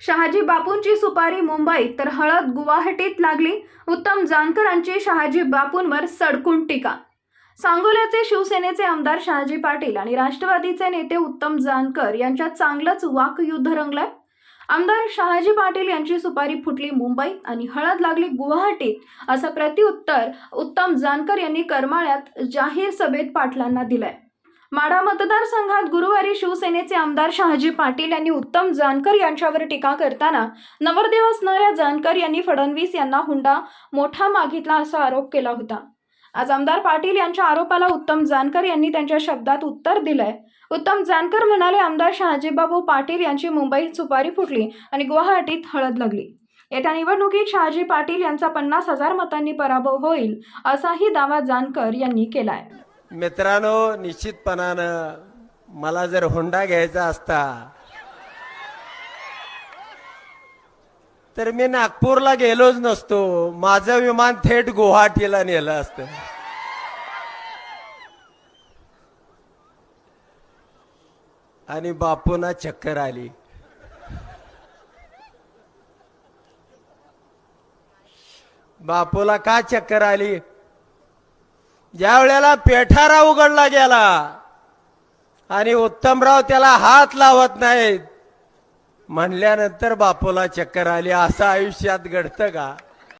शहाजी बापूंची सुपारी मुंबईत तर हळद गुवाहाटीत लागली. उत्तम जानकरांची शहाजी बापूंवर सडकून टीका. सांगोल्याचे शिवसेनेचे आमदार शहाजी पाटील आणि राष्ट्रवादीचे नेते उत्तम जानकर यांच्यात चांगलंच वाकयुद्ध रंगलंय. आमदार शहाजी पाटील यांची सुपारी फुटली मुंबईत आणि हळद लागली गुवाहाटीत असं प्रत्युत्तर उत्तम जानकर यांनी करमाळ्यात जाहीर सभेत पाटलांना दिलंय. माढा मतदारसंघात गुरुवारी शिवसेनेचे आमदार शहाजी पाटील यांनी उत्तम जानकर यांच्यावर टीका करताना नवरदेव असणाऱ्या जानकर यांनी फडणवीस यांना हुंडा मोठा मागितला असा आरोप केला होता. आज आमदार पाटील यांच्या आरोपाला उत्तम जानकर यांनी त्यांच्या शब्दात उत्तर दिलंय. उत्तम जानकर म्हणाले आमदार शहाजीबाबू पाटील यांची मुंबईत सुपारी फुटली आणि गुवाहाटीत हळद लागली. येत्या निवडणुकीत शहाजी पाटील यांचा पन्नास हजार मतांनी पराभव होईल असाही दावा जानकर यांनी केलाय. मित्रांनो निश्चितपणानं मला जर हुंडा घ्यायचा असता तर मी नागपूरला गेलोच नसतो. माझं विमान थेट गुवाहाटीला नेलं असतं. आणि बापूंना चक्कर आली. बापूला का चक्कर आली? ज्या वेळेला पेठारा उघडला गेला आणि उत्तमराव त्याला हात लावत नाहीत म्हणल्यानंतर बापूला चक्कर आली असं आयुष्यात घडतं का?